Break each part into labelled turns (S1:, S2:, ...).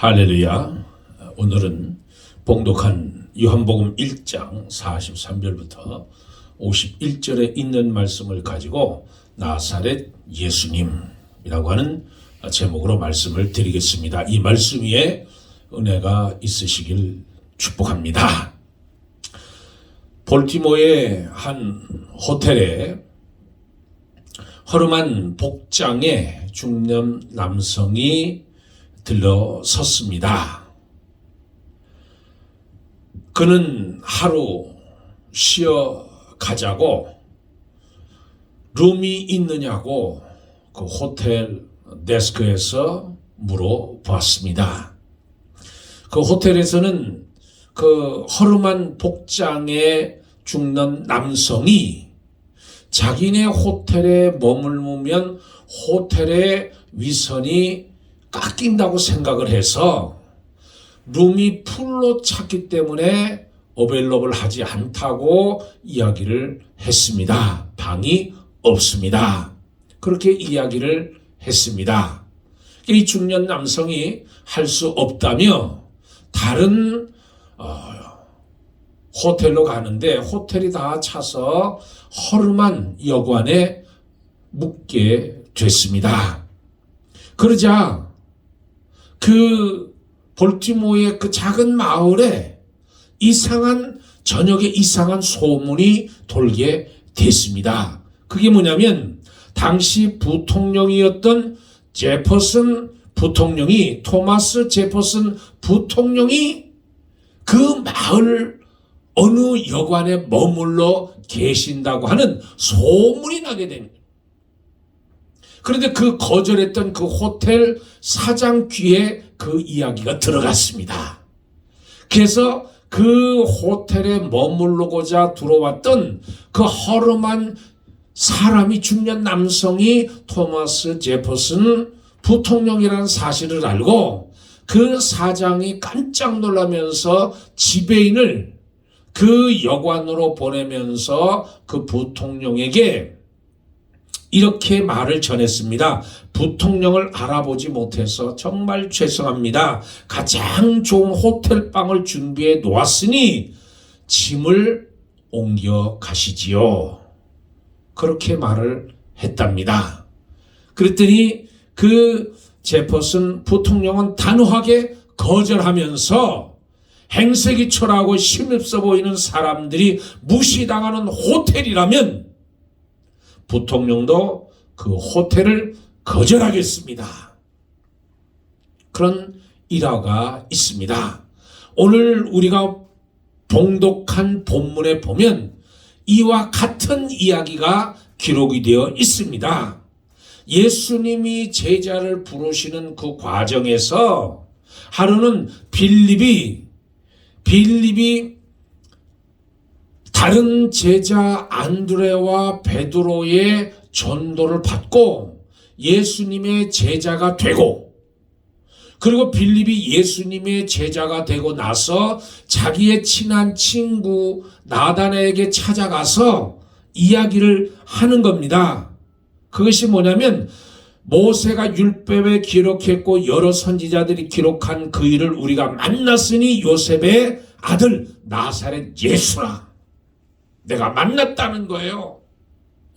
S1: 할렐루야. 오늘은 봉독한 요한복음 1장 43절부터 51절에 있는 말씀을 가지고 나사렛 예수님이라고 하는 제목으로 말씀을 드리겠습니다. 이 말씀 위에 은혜가 있으시길 축복합니다. 볼티모어의 한 호텔에 허름한 복장의 중년 남성이 들러섰습니다. 그는 하루 쉬어 가자고 룸이 있느냐고 그 호텔 데스크에서 물어봤습니다. 그 호텔에서는 그 허름한 복장의 죽는 남성이 자기네 호텔에 머물면 호텔의 위선이 깎인다고 생각을 해서 룸이 풀로 찼기 때문에 어벨러블 하지 않다고 이야기를 했습니다. 방이 없습니다. 그렇게 이야기를 했습니다. 이 중년 남성이 할 수 없다며 다른 어, 호텔로 가는데 호텔이 다 차서 허름한 여관에 묵게 됐습니다. 그러자 그 볼티모어의 그 작은 마을에 이상한 저녁에 이상한 소문이 돌게 됐습니다. 그게 뭐냐면 당시 부통령이었던 제퍼슨 부통령이 토마스 제퍼슨 부통령이 그 마을 어느 여관에 머물러 계신다고 하는 소문이 나게 됩니다. 그런데 그 거절했던 그 호텔 사장 귀에 그 이야기가 들어갔습니다. 그래서 그 호텔에 머물러고자 들어왔던 그 허름한 사람이 중년 남성이 토마스 제퍼슨 부통령이라는 사실을 알고 그 사장이 깜짝 놀라면서 지배인을 그 여관으로 보내면서 그 부통령에게 이렇게 말을 전했습니다. 부통령을 알아보지 못해서 정말 죄송합니다. 가장 좋은 호텔방을 준비해 놓았으니 짐을 옮겨 가시지요. 그렇게 말을 했답니다. 그랬더니 그 제퍼슨 부통령은 단호하게 거절하면서 행색이 초라하고 심없어 보이는 사람들이 무시당하는 호텔이라면 부통령도 그 호텔을 거절하겠습니다. 그런 일화가 있습니다. 오늘 우리가 봉독한 본문에 보면 이와 같은 이야기가 기록이 되어 있습니다. 예수님이 제자를 부르시는 그 과정에서 하루는 빌립이 빌립이 다른 제자 안드레와 베드로의 전도를 받고 예수님의 제자가 되고 그리고 빌립이 예수님의 제자가 되고 나서 자기의 친한 친구 나단에게 찾아가서 이야기를 하는 겁니다. 그것이 뭐냐면 모세가 율법에 기록했고 여러 선지자들이 기록한 그 일을 우리가 만났으니 요셉의 아들 나사렛 예수라. 내가 만났다는 거예요.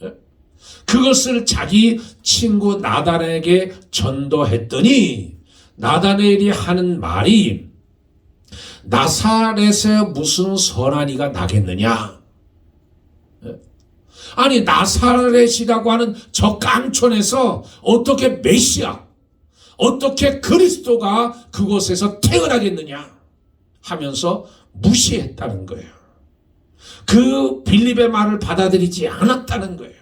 S1: 예? 그것을 자기 친구 나단에게 전도했더니 나다네엘이 하는 말이 나사렛에 무슨 선한 이가 나겠느냐? 예? 아니 나사렛이라고 하는 저 깡촌에서 어떻게 메시아, 어떻게 그리스도가 그곳에서 태어나겠느냐 하면서 무시했다는 거예요. 그 빌립의 말을 받아들이지 않았다는 거예요.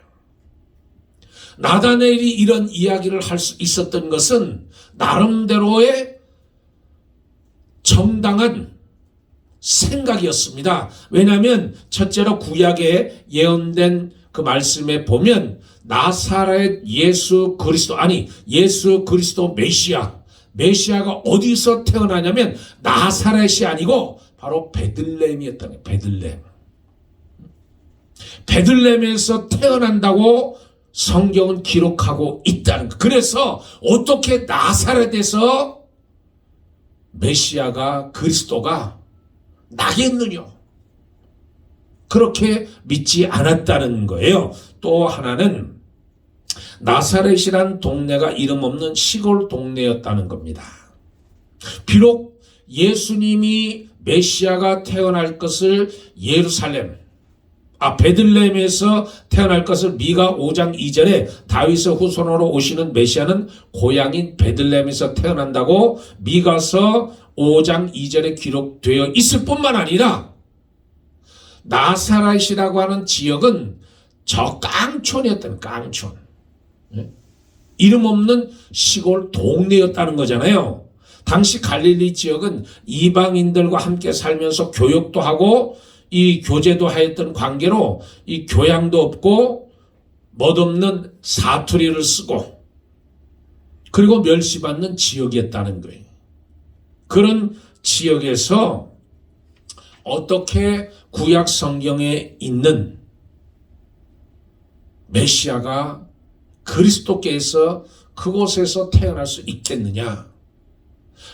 S1: 나다넬이 이런 이야기를 할 수 있었던 것은 나름대로의 정당한 생각이었습니다. 왜냐하면 첫째로 구약에 예언된 그 말씀에 보면 나사렛 예수 그리스도 아니 예수 그리스도 메시아 메시아가 어디서 태어나냐면 나사렛이 아니고 바로 베들레헴이었다는. 베들레헴. 베들렘에서 태어난다고 성경은 기록하고 있다는 거. 그래서 어떻게 나사렛에서 메시아가 그리스도가 나겠느냐? 그렇게 믿지 않았다는 거예요. 또 하나는 나사렛이란 동네가 이름 없는 시골 동네였다는 겁니다. 비록 예수님이 메시아가 태어날 것을 예루살렘, 아 베들레헴에서 태어날 것을 미가 5장 2절에 다윗의 후손으로 오시는 메시아는 고향인 베들레헴에서 태어난다고 미가서 5장 2절에 기록되어 있을 뿐만 아니라 나사렛이라고 하는 지역은 저 깡촌이었던 깡촌. 예? 이름 없는 시골 동네였다는 거잖아요. 당시 갈릴리 지역은 이방인들과 함께 살면서 교육도 하고 이 교제도 하였던 관계로 이 교양도 없고 멋없는 사투리를 쓰고 그리고 멸시받는 지역이었다는 거예요. 그런 지역에서 어떻게 구약 성경에 있는 메시아가 그리스도께서 그곳에서 태어날 수 있겠느냐?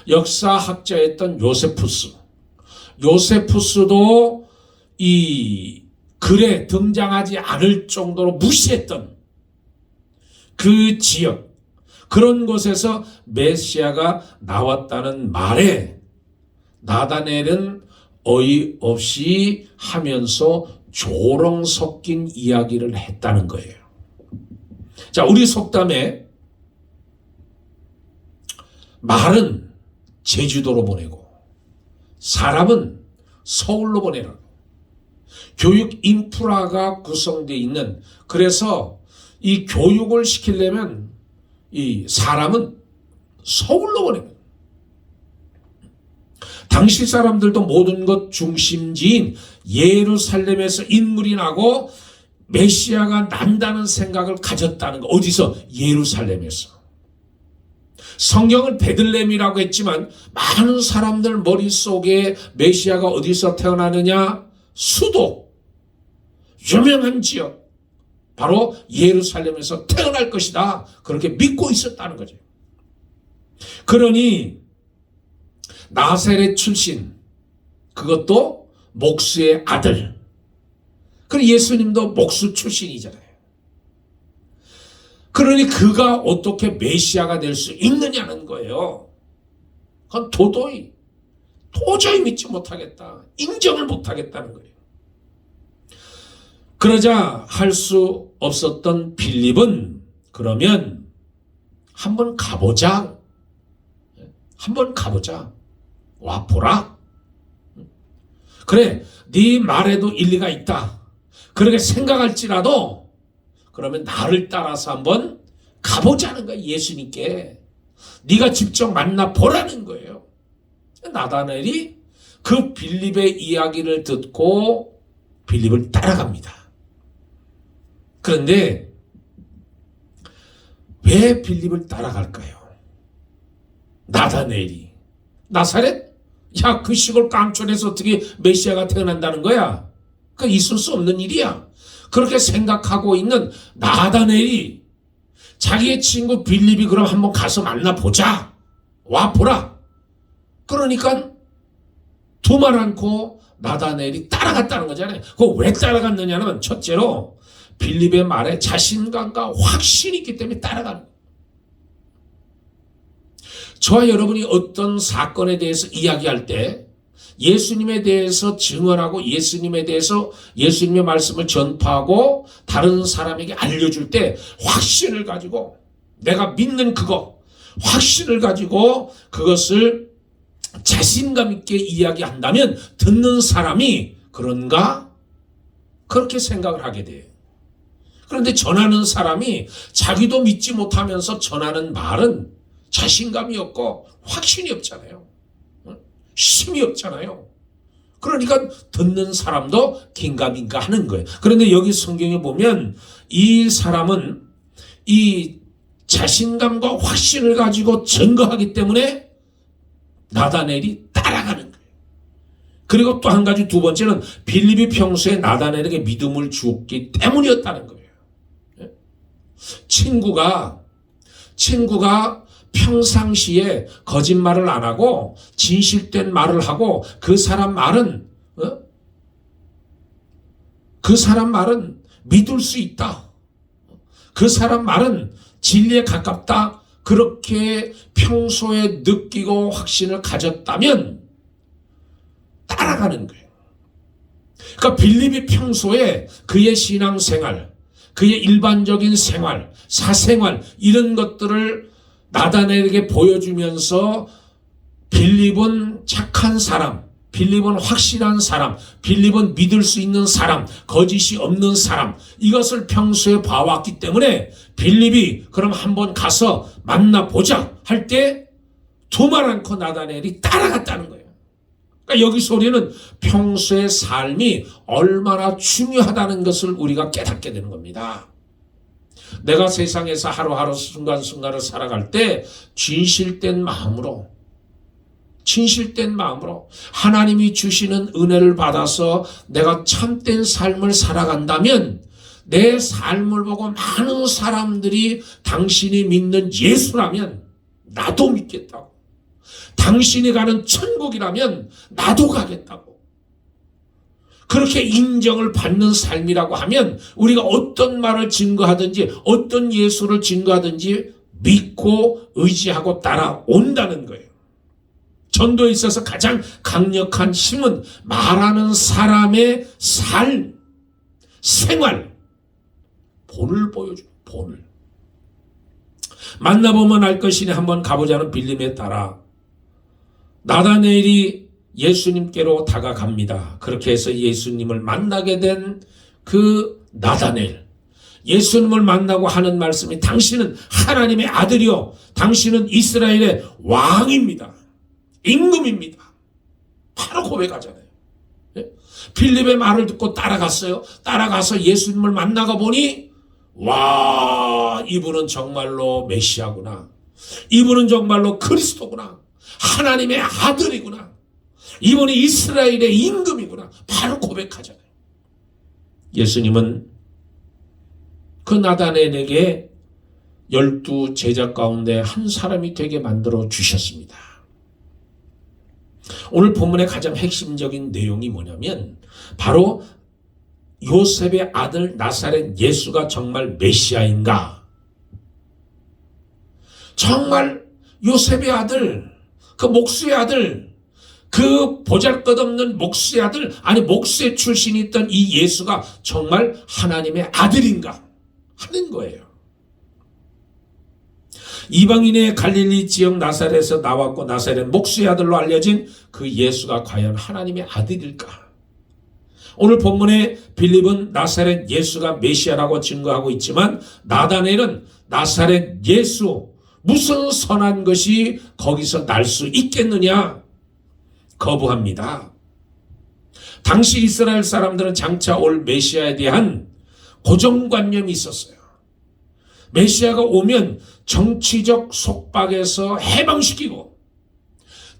S1: 역사학자였던 요세푸스. 요세푸스도 이 글에 등장하지 않을 정도로 무시했던 그 지역, 그런 곳에서 메시아가 나왔다는 말에 나다넬은 어이없이 하면서 조롱 섞인 이야기를 했다는 거예요. 자, 우리 속담에 말은 제주도로 보내고 사람은 서울로 보내라고. 교육 인프라가 구성되어 있는 그래서 이 교육을 시키려면 이 사람은 서울로 보내는 당시 사람들도 모든 것 중심지인 예루살렘에서 인물이 나고 메시아가 난다는 생각을 가졌다는 거. 어디서? 예루살렘에서. 성경은 베들렘이라고 했지만 많은 사람들 머릿속에 메시아가 어디서 태어나느냐? 수도. 유명한 지역. 바로 예루살렘에서 태어날 것이다. 그렇게 믿고 있었다는 거죠. 그러니 나세렛 출신 그것도 목수의 아들. 그리고 예수님도 목수 출신이잖아요. 그러니 그가 어떻게 메시아가 될 수 있느냐는 거예요. 그건 도도히 도저히 믿지 못하겠다. 인정을 못하겠다는 거예요. 그러자 할 수 없었던 빌립은 그러면 한번 가보자. 한번 가보자. 와 보라. 그래, 네 말에도 일리가 있다. 그렇게 생각할지라도 그러면 나를 따라서 한번 가보자는 거야 예수님께. 네가 직접 만나 보라는 거예요. 나다넬이 그 빌립의 이야기를 듣고 빌립을 따라갑니다. 그런데 왜 빌립을 따라갈까요? 나다넬이 나사렛? 야, 그 시골 깡촌에서 어떻게 메시아가 태어난다는 거야? 그 있을 수 없는 일이야. 그렇게 생각하고 있는 나다넬이 자기의 친구 빌립이 그럼 한번 가서 만나보자. 와 보라. 그러니까 두말 않고 나다넬이 따라갔다는 거잖아요. 그거 왜 따라갔느냐면 첫째로 빌립의 말에 자신감과 확신이 있기 때문에 따라가는 거예요. 저와 여러분이 어떤 사건에 대해서 이야기할 때 예수님에 대해서 증언하고 예수님에 대해서 예수님의 말씀을 전파하고 다른 사람에게 알려줄 때 확신을 가지고 내가 믿는 그거 확신을 가지고 그것을 자신감 있게 이야기한다면 듣는 사람이 그런가 그렇게 생각을 하게 돼요. 그런데 전하는 사람이 자기도 믿지 못하면서 전하는 말은 자신감이 없고 확신이 없잖아요. 힘이 없잖아요. 그러니까 듣는 사람도 긴가민가 하는 거예요. 그런데 여기 성경에 보면 이 사람은 이 자신감과 확신을 가지고 증거하기 때문에 나다넬이 따라가는 거예요. 그리고 또 한 가지 두 번째는 빌립이 평소에 나다넬에게 믿음을 주었기 때문이었다는 거예요. 친구가 친구가 평상시에 거짓말을 안 하고 진실된 말을 하고 그 사람 말은 어? 그 사람 말은 믿을 수 있다. 그 사람 말은 진리에 가깝다. 그렇게 평소에 느끼고 확신을 가졌다면 따라가는 거예요. 그러니까 빌립이 평소에 그의 신앙생활, 그의 일반적인 생활, 사생활 이런 것들을 나다네에게 보여주면서 빌립은 착한 사람, 빌립은 확실한 사람, 빌립은 믿을 수 있는 사람, 거짓이 없는 사람, 이것을 평소에 봐왔기 때문에 빌립이 그럼 한번 가서 만나보자 할 때 두말 않고 나다넬이 따라갔다는 거예요. 그러니까 여기 소리는 평소의 삶이 얼마나 중요하다는 것을 우리가 깨닫게 되는 겁니다. 내가 세상에서 하루하루 순간순간을 살아갈 때 진실된 마음으로 진실된 마음으로 하나님이 주시는 은혜를 받아서 내가 참된 삶을 살아간다면 내 삶을 보고 많은 사람들이 당신이 믿는 예수라면 나도 믿겠다고. 당신이 가는 천국이라면 나도 가겠다고. 그렇게 인정을 받는 삶이라고 하면 우리가 어떤 말을 증거하든지 어떤 예수를 증거하든지 믿고 의지하고 따라온다는 거예요. 전도에 있어서 가장 강력한 힘은 말하는 사람의 삶, 생활, 본을 보여줘, 본을. 만나보면 알 것이니 한번 가보자는 빌림에 따라 나다네일이 예수님께로 다가갑니다. 그렇게 해서 예수님을 만나게 된 그 나다넬. 예수님을 만나고 하는 말씀이 당신은 하나님의 아들이요. 당신은 이스라엘의 왕입니다. 임금입니다. 바로 고백하잖아요. 예? 필립의 말을 듣고 따라갔어요. 따라가서 예수님을 만나가 보니 와 이분은 정말로 메시아구나. 이분은 정말로 그리스도구나. 하나님의 아들이구나. 이분이 이스라엘의 임금이구나. 바로 고백하잖아요. 예수님은 그 나다네에게 열두 제자 가운데 한 사람이 되게 만들어 주셨습니다. 오늘 본문의 가장 핵심적인 내용이 뭐냐면 바로 요셉의 아들 나사렛 예수가 정말 메시아인가? 정말 요셉의 아들, 그 목수의 아들, 그 보잘것없는 목수의 아들, 아니 목수의 출신이 있던 이 예수가 정말 하나님의 아들인가? 하는 거예요. 이방인의 갈릴리 지역 나사렛에서 나왔고 나사렛 목수의 아들로 알려진 그 예수가 과연 하나님의 아들일까? 오늘 본문에 빌립은 나사렛 예수가 메시아라고 증거하고 있지만 나다넬은 나사렛 예수 무슨 선한 것이 거기서 날 수 있겠느냐? 거부합니다. 당시 이스라엘 사람들은 장차 올 메시아에 대한 고정관념이 있었어요. 메시아가 오면 정치적 속박에서 해방시키고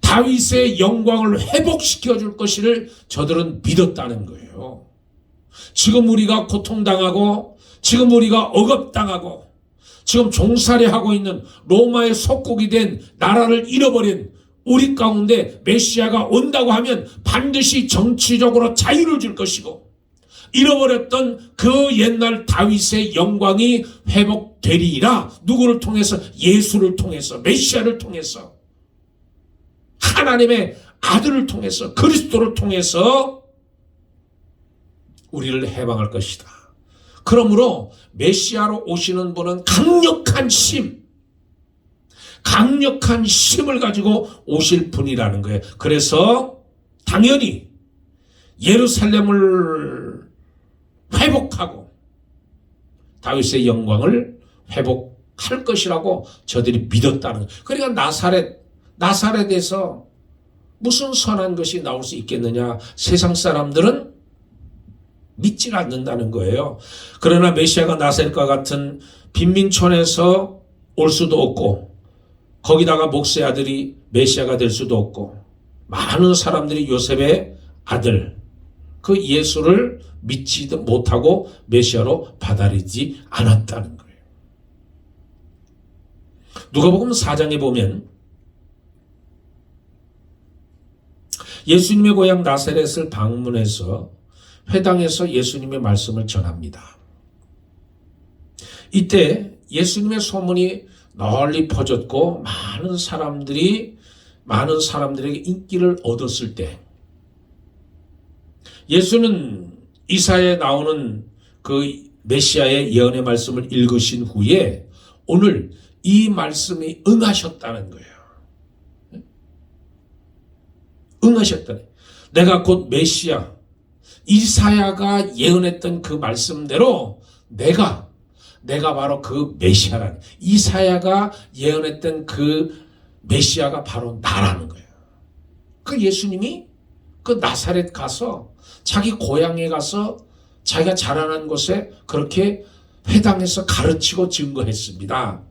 S1: 다윗의 영광을 회복시켜 줄 것을 저들은 믿었다는 거예요. 지금 우리가 고통당하고 지금 우리가 억압당하고 지금 종살이 하고 있는 로마의 속국이 된 나라를 잃어버린 우리 가운데 메시아가 온다고 하면 반드시 정치적으로 자유를 줄 것이고 잃어버렸던 그 옛날 다윗의 영광이 회복되리라 누구를 통해서 예수를 통해서 메시아를 통해서 하나님의 아들을 통해서 그리스도를 통해서 우리를 해방할 것이다. 그러므로 메시아로 오시는 분은 강력한 힘, 강력한 힘을 가지고 오실 분이라는 거예요. 그래서 당연히 예루살렘을 회복하고 다윗의 영광을 회복할 것이라고 저들이 믿었다는 거예요. 그러니까 나사렛 나사렛에서 무슨 선한 것이 나올 수 있겠느냐? 세상 사람들은 믿질 않는다는 거예요. 그러나 메시아가 나사렛과 같은 빈민촌에서 올 수도 없고 거기다가 목세 아들이 메시아가 될 수도 없고 많은 사람들이 요셉의 아들 그 예수를 믿지도 못하고 메시아로 받아들이지 않았다는 거예요. 누가복음 4장에 보면 예수님의 고향 나사렛을 방문해서 회당에서 예수님의 말씀을 전합니다. 이때 예수님의 소문이 널리 퍼졌고 많은 사람들이 많은 사람들에게 인기를 얻었을 때 예수는 이사에 나오는 그 메시아의 예언의 말씀을 읽으신 후에 오늘 이 말씀이 응하셨다는 거예요. 응하셨다네. 내가 곧 메시아 이사야가 예언했던 그 말씀대로 내가 내가 바로 그 메시아라는 이사야가 예언했던 그 메시아가 바로 나라는 거예요. 그 예수님이 그 나사렛 가서 자기 고향에 가서 자기가 자라난 곳에 그렇게 회당에서 가르치고 증거했습니다.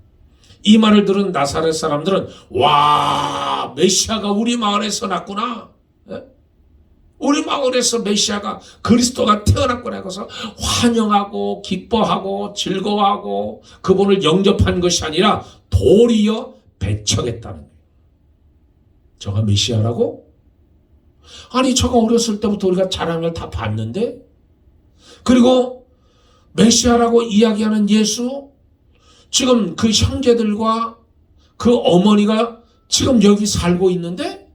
S1: 이 말을 들은 나사렛 사람들은 와 메시아가 우리 마을에서 났구나. 예? 우리 마을에서 메시아가 그리스도가 태어났구나 해서 환영하고 기뻐하고 즐거워하고 그분을 영접한 것이 아니라 도리어 배척했다는 거예요. 저가 메시아라고? 아니 저가 어렸을 때부터 우리가 자랑을 다 봤는데 그리고 메시아라고 이야기하는 예수 지금 그 형제들과 그 어머니가 지금 여기 살고 있는데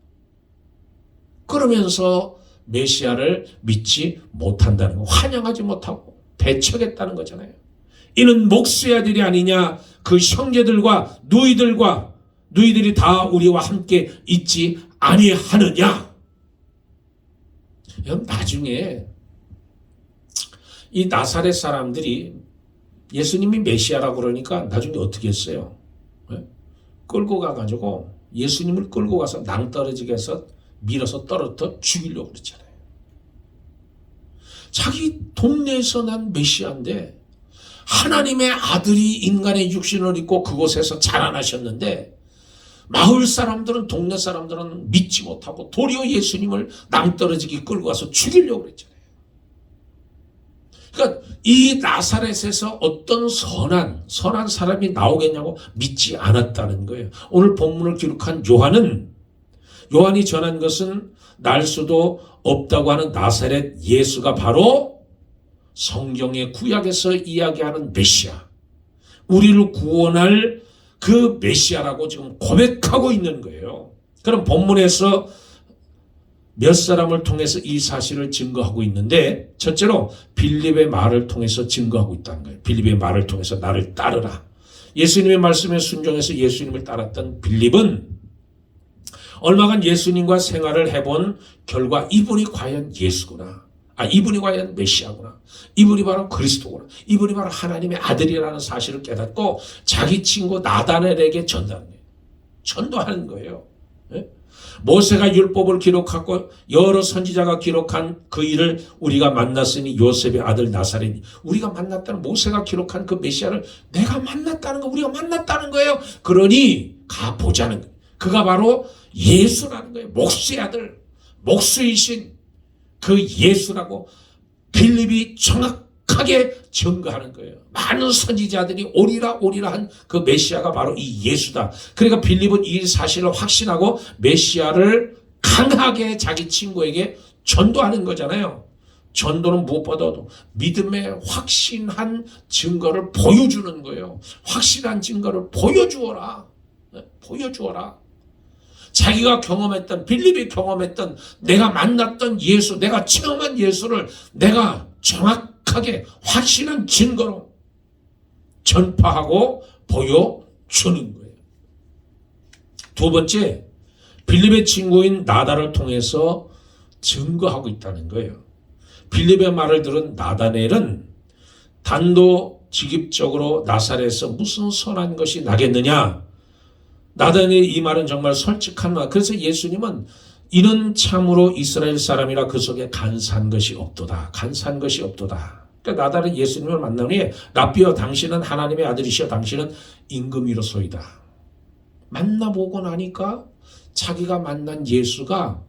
S1: 그러면서 메시아를 믿지 못한다는 거 환영하지 못하고 배척했다는 거잖아요. 이는 목수의 아들이 아니냐 그 형제들과 누이들과 누이들이 다 우리와 함께 있지 아니하느냐 나중에 이 나사렛 사람들이 예수님이 메시아라고 그러니까 나중에 어떻게 했어요? 네? 끌고 가가지고 예수님을 끌고 가서 낭떠러지게 해서 밀어서 떨어져 죽이려고 그랬잖아요. 자기 동네에서 난 메시아인데 하나님의 아들이 인간의 육신을 입고 그곳에서 자라나셨는데 마을 사람들은 동네 사람들은 믿지 못하고 도리어 예수님을 낭떠러지게 끌고 가서 죽이려고 그랬잖아요. 그러니까 이 나사렛에서 어떤 선한 선한 사람이 나오겠냐고 믿지 않았다는 거예요. 오늘 본문을 기록한 요한은 요한이 전한 것은 날 수도 없다고 하는 나사렛 예수가 바로 성경의 구약에서 이야기하는 메시아. 우리를 구원할 그 메시아라고 지금 고백하고 있는 거예요. 그럼 본문에서 몇 사람을 통해서 이 사실을 증거하고 있는데 첫째로 빌립의 말을 통해서 증거하고 있다는 거예요. 빌립의 말을 통해서 나를 따르라. 예수님의 말씀에 순종해서 예수님을 따랐던 빌립은 얼마간 예수님과 생활을 해본 결과 이분이 과연 예수구나. 아, 이분이 과연 메시아구나. 이분이 바로 그리스도구나. 이분이 바로 하나님의 아들이라는 사실을 깨닫고 자기 친구 전달하는 거예요. 전도하는 거예요. 네? 모세가 율법을 기록하고 여러 선지자가 기록한 그 일을 우리가 만났으니 요셉의 아들 나사렛이 우리가 만났다는 모세가 기록한 그 메시아를 내가 만났다는 거 우리가 만났다는 거예요. 그러니 가 보자는 거예요. 그가 바로 예수라는 거예요. 목수의 아들, 목수이신 그 예수라고 빌립이 정확하게 증거하는 거예요. 많은 선지자들이 오리라 오리라 한 그 메시아가 바로 이 예수다. 그러니까 빌립은 이 사실을 확신하고 메시아를 강하게 자기 친구에게 전도하는 거잖아요. 전도는 무엇보다도 믿음의 확신한 증거를 보여주는 거예요. 확실한 증거를 보여주어라. 네, 보여주어라. 자기가 경험했던 빌립이 경험했던 내가 만났던 예수, 내가 체험한 예수를 내가 정확하게 확실한 증거로 전파하고 보여주는 거예요. 두 번째, 빌립의 친구인 나다를 통해서 증거하고 있다는 거예요. 빌립의 말을 들은 나다넬은 단도직입적으로 나사렛에서 무슨 선한 것이 나겠느냐? 나단의 이 말은 정말 솔직한 말. 그래서 예수님은 이는 참으로 이스라엘 사람이라 그 속에 간사한 것이 없도다. 간사한 것이 없도다. 그러니까 나단은 예수님을 만나니 라비어 당신은 하나님의 아들이시여 당신은 임금이로소이다. 만나보고 나니까 자기가 만난 예수가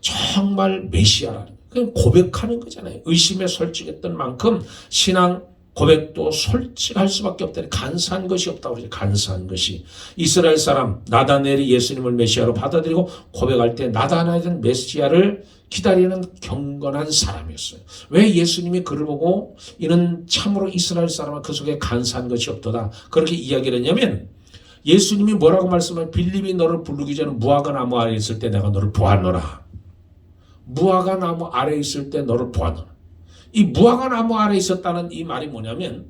S1: 정말 메시아라는 그냥 고백하는 거잖아요. 의심에 솔직했던 만큼 신앙 고백도 솔직할 수밖에 없다. 간사한 것이 없다고 그러죠. 간사한 것이. 이스라엘 사람 나다넬이 예수님을 메시아로 받아들이고 고백할 때 나다넬은 메시아를 기다리는 경건한 사람이었어요. 왜 예수님이 그를 보고 이는 참으로 이스라엘 사람은 그 속에 간사한 것이 없도다. 그렇게 이야기를 했냐면 예수님이 뭐라고 말씀하면 빌립이 너를 부르기 전에 무화과 나무 아래 있을 때 내가 너를 보았노라. 무화과 나무 아래 있을 때 너를 보았노라. 이 무화과 나무 아래 있었다는 이 말이 뭐냐면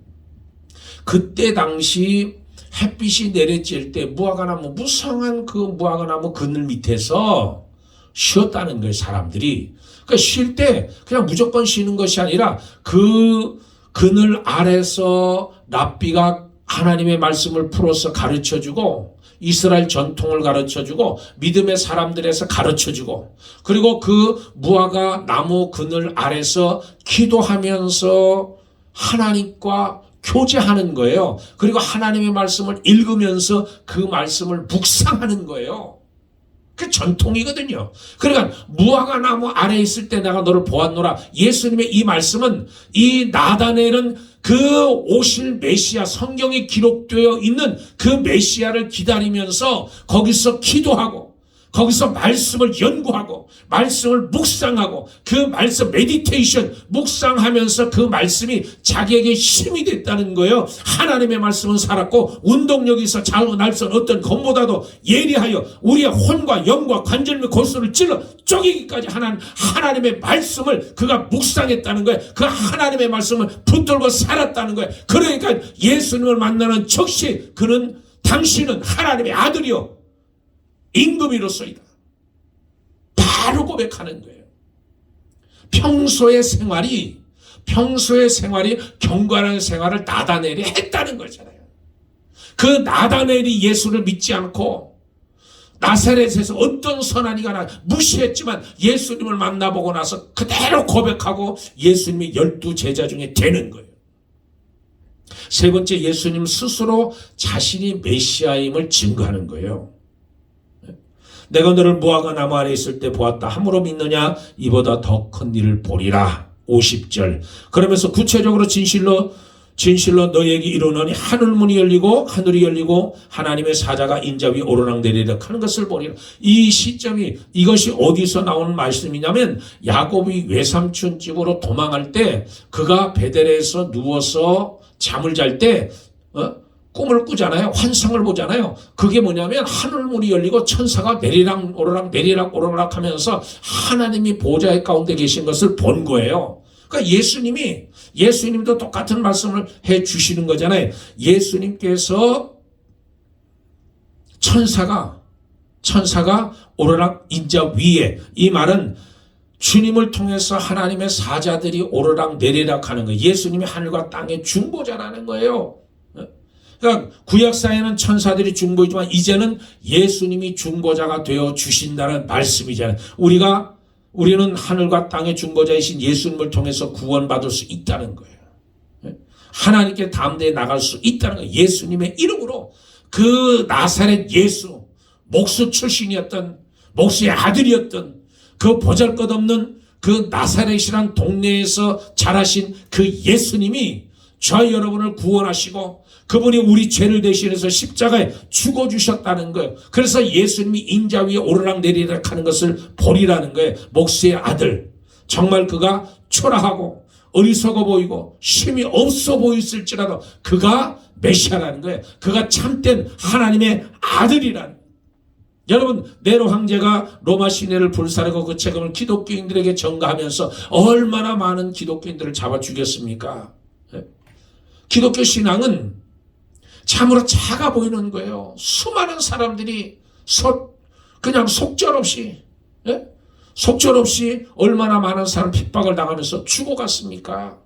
S1: 그때 당시 햇빛이 내려질 때 무화과 나무 무성한 그 무화과 나무 그늘 밑에서 쉬었다는 거예요 사람들이. 그러니까 쉴 때 그냥 무조건 쉬는 것이 아니라 그 그늘 아래서 랍비가 하나님의 말씀을 풀어서 가르쳐 주고 이스라엘 전통을 가르쳐 주고 믿음의 사람들에서 가르쳐 주고 그리고 그 무화과 나무 그늘 아래서 기도하면서 하나님과 교제하는 거예요. 그리고 하나님의 말씀을 읽으면서 그 말씀을 묵상하는 거예요. 그 전통이거든요. 그러니까 무화과 나무 아래 있을 때 내가 너를 보았노라. 예수님의 이 말씀은 이 나단에는 그 오실 메시아 성경에 기록되어 있는 그 메시아를 기다리면서 거기서 기도하고 거기서 말씀을 연구하고 말씀을 묵상하고 그 말씀 메디테이션 묵상하면서 그 말씀이 자기에게 힘이 됐다는 거예요. 하나님의 말씀은 살았고 운동력이 있어 자우 날선 어떤 것보다도 예리하여 우리의 혼과 영과 관절 및 골수를 찔러 쪼개기까지 하는 하나님의 말씀을 그가 묵상했다는 거예요. 그 하나님의 말씀을 붙들고 살았다는 거예요. 그러니까 예수님을 만나는 즉시 그는 당신은 하나님의 아들이요 임금이로서이다. 바로 고백하는 거예요. 평소의 생활이 평소의 생활이 경건한 생활을 나다넬이 했다는 거잖아요. 그 나다넬이 예수를 믿지 않고 나사렛에서 어떤 선한 이가 나 무시했지만 예수님을 만나보고 나서 그대로 고백하고 예수님이 열두 제자 중에 되는 거예요. 세 번째 예수님 스스로 자신이 메시아임을 증거하는 거예요. 내가 너를 무화과 나무 아래 있을 때 보았다. 함으로 믿느냐? 이보다 더 큰 일을 보리라. 50절. 그러면서 구체적으로 진실로 진실로 너에게 이르노니 하늘 문이 열리고 하늘이 열리고 하나님의 사자가 인자 위 오르락 내리락 하는 것을 보리라. 이 시점이 이것이 어디서 나오는 말씀이냐면 야곱이 외삼촌 집으로 도망할 때 그가 베델에서 누워서 잠을 잘때 어? 꿈을 꾸잖아요. 환상을 보잖아요. 그게 뭐냐면 하늘문이 열리고 천사가 내리락 오르락 내리락 오르락 하면서 하나님이 보좌의 가운데 계신 것을 본 거예요. 그러니까 예수님이 예수님도 똑같은 말씀을 해 주시는 거잖아요. 예수님께서 천사가 천사가 오르락 인자 위에 이 말은 주님을 통해서 하나님의 사자들이 오르락 내리락 하는 거예요. 예수님이 하늘과 땅의 중보자라는 거예요. 그러니까 구약사에는 천사들이 중보이지만 이제는 예수님이 중보자가 되어 주신다는 말씀이잖아요. 우리가 우리는 하늘과 땅의 중보자이신 예수님을 통해서 구원받을 수 있다는 거예요. 하나님께 담대히 나갈 수 있다는 거예요. 예수님의 이름으로 그 나사렛 예수 목수 출신이었던 목수의 아들이었던 그 보잘것없는 그 나사렛이란 동네에서 자라신 그 예수님이 저 여러분을 구원하시고 그분이 우리 죄를 대신해서 십자가에 죽어주셨다는 거예요. 그래서 예수님이 인자 위에 오르락 내리락 하는 것을 보리라는 거예요. 목수의 아들. 정말 그가 초라하고 어리석어 보이고 힘이 없어 보였을지라도 그가 메시아라는 거예요. 그가 참된 하나님의 아들이라는 여러분 네로 황제가 로마 시내를 불사르고 그 책임을 기독교인들에게 전가하면서 얼마나 많은 기독교인들을 잡아 죽였습니까? 기독교 신앙은 참으로 작아 보이는 거예요. 수많은 사람들이 속, 그냥 속절없이, 예? 속절없이 얼마나 많은 사람 핍박을 당하면서 죽어갔습니까?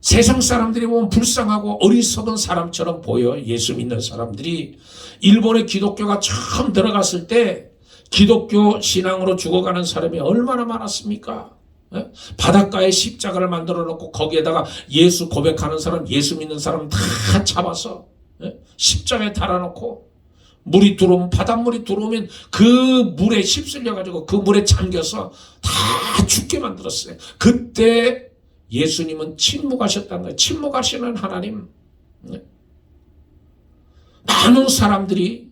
S1: 세상 사람들이 보면 불쌍하고 어리석은 사람처럼 보여 예수 믿는 사람들이 일본의 기독교가 처음 들어갔을 때 기독교 신앙으로 죽어가는 사람이 얼마나 많았습니까? 예? 바닷가에 십자가를 만들어 놓고 거기에다가 예수 고백하는 사람, 예수 믿는 사람 다 잡아서 예? 십자가에 달아놓고 물이 들어오면 바닷물이 들어오면 그 물에 휩쓸려 가지고 그 물에 잠겨서 다 죽게 만들었어요. 그때 예수님은 침묵하셨다는 거예요. 침묵하시는 하나님. 네. 많은 사람들이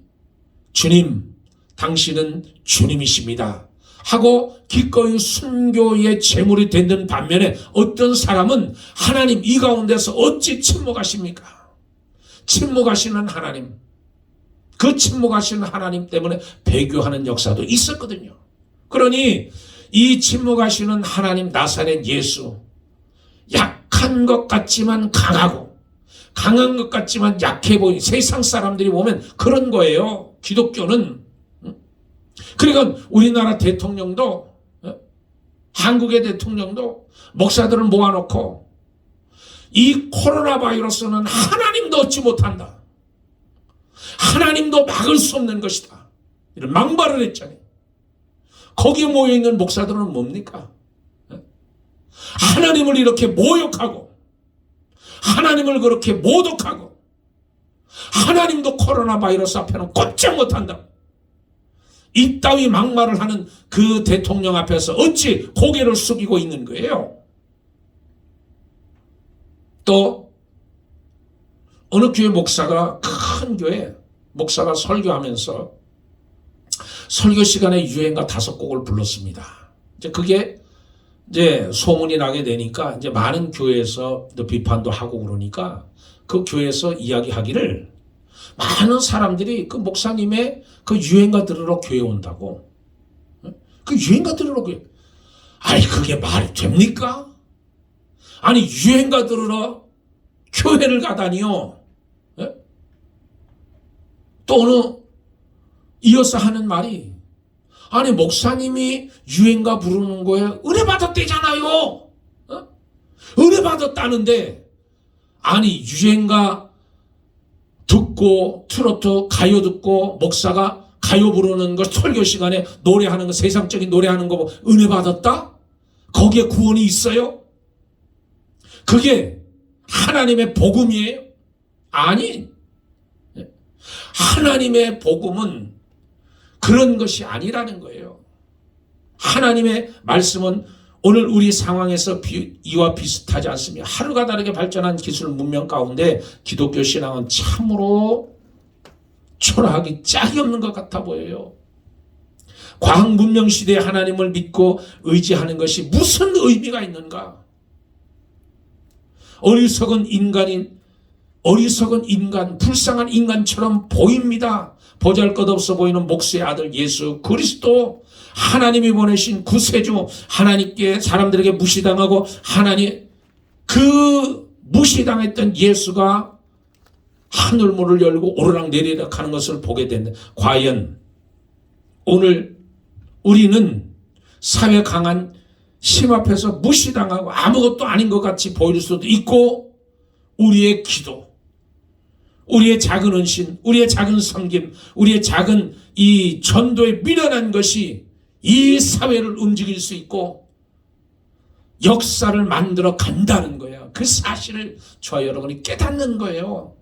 S1: 주님, 당신은 주님이십니다. 하고 기꺼이 순교의 제물이 되는 반면에 어떤 사람은 하나님 이 가운데서 어찌 침묵하십니까? 침묵하시는 하나님. 그 침묵하시는 하나님 때문에 배교하는 역사도 있었거든요. 그러니 이 침묵하시는 하나님 나사렛 예수 약한 것 같지만 강하고 강한 것 같지만 약해 보이는 세상 사람들이 보면 그런 거예요. 기독교는 그러니까 우리나라 대통령도 어? 한국의 대통령도 목사들을 모아놓고 이 코로나 바이러스는 하나님도 얻지 못한다. 하나님도 막을 수 없는 것이다. 이런 망발을 했잖아요. 거기에 모여있는 목사들은 뭡니까? 어? 하나님을 이렇게 모욕하고 하나님을 그렇게 모독하고 하나님도 코로나 바이러스 앞에는 꼼짝 못한다. 이따위 막말을 하는 그 대통령 앞에서 어찌 고개를 숙이고 있는 거예요? 또 어느 교회 목사가 큰 교회 목사가 설교하면서 설교 시간에 유행가 다섯 곡을 불렀습니다. 이제 그게 이제 소문이 나게 되니까 이제 많은 교회에서 또 비판도 하고 그러니까 그 교회에서 이야기하기를 많은 사람들이 그 목사님의 그 유행가 들으러 교회 온다고. 그 유행가 들으러 교회. 아니 그게 말이 됩니까? 아니 유행가 들으러 교회를 가다니요. 예? 또 어느 이어서 하는 말이 아니 목사님이 유행가 부르는 거에 은혜 받았대잖아요. 어? 은혜 받았다는데 아니 유행가 듣고 트로트 가요 듣고 목사가 가요 부르는 거 설교 시간에 노래하는 거 세상적인 노래하는 거 은혜 받았다? 거기에 구원이 있어요? 그게 하나님의 복음이에요? 아니 하나님의 복음은 그런 것이 아니라는 거예요. 하나님의 말씀은 오늘 우리 상황에서 비, 이와 비슷하지 않습니다. 하루가 다르게 발전한 기술 문명 가운데 기독교 신앙은 참으로 초라하기 짝이 없는 것 같아 보여요. 과학 문명 시대에 하나님을 믿고 의지하는 것이 무슨 의미가 있는가? 어리석은 인간인 어리석은 인간, 불쌍한 인간처럼 보입니다. 보잘 것 없어 보이는 목수의 아들 예수 그리스도 하나님이 보내신 구세주 하나님께 사람들에게 무시당하고 하나님 그 무시당했던 예수가 하늘문을 열고 오르락 내리락 하는 것을 보게 된다. 과연 오늘 우리는 사회 강한 심 앞에서 무시당하고 아무것도 아닌 것 같이 보일 수도 있고 우리의 기도 우리의 작은 헌신, 우리의 작은 섬김, 우리의 작은 이 전도에 미련한 것이 이 사회를 움직일 수 있고 역사를 만들어 간다는 거예요. 그 사실을 저와 여러분이 깨닫는 거예요.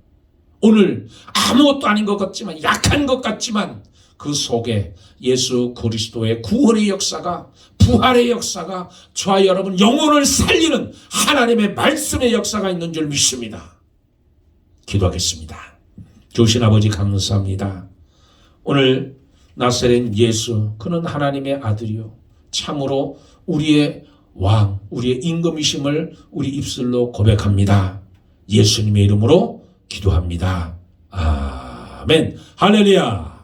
S1: 오늘 아무것도 아닌 것 같지만 약한 것 같지만 그 속에 예수 그리스도의 구원의 역사가 부활의 역사가 저와 여러분 영혼을 살리는 하나님의 말씀의 역사가 있는 줄 믿습니다. 기도하겠습니다. 주신 아버지 감사합니다. 오늘 나사렛 예수 그는 하나님의 아들이요 참으로 우리의 왕 우리의 임금이심을 우리 입술로 고백합니다. 예수님의 이름으로 기도합니다. 아멘. 할렐루야.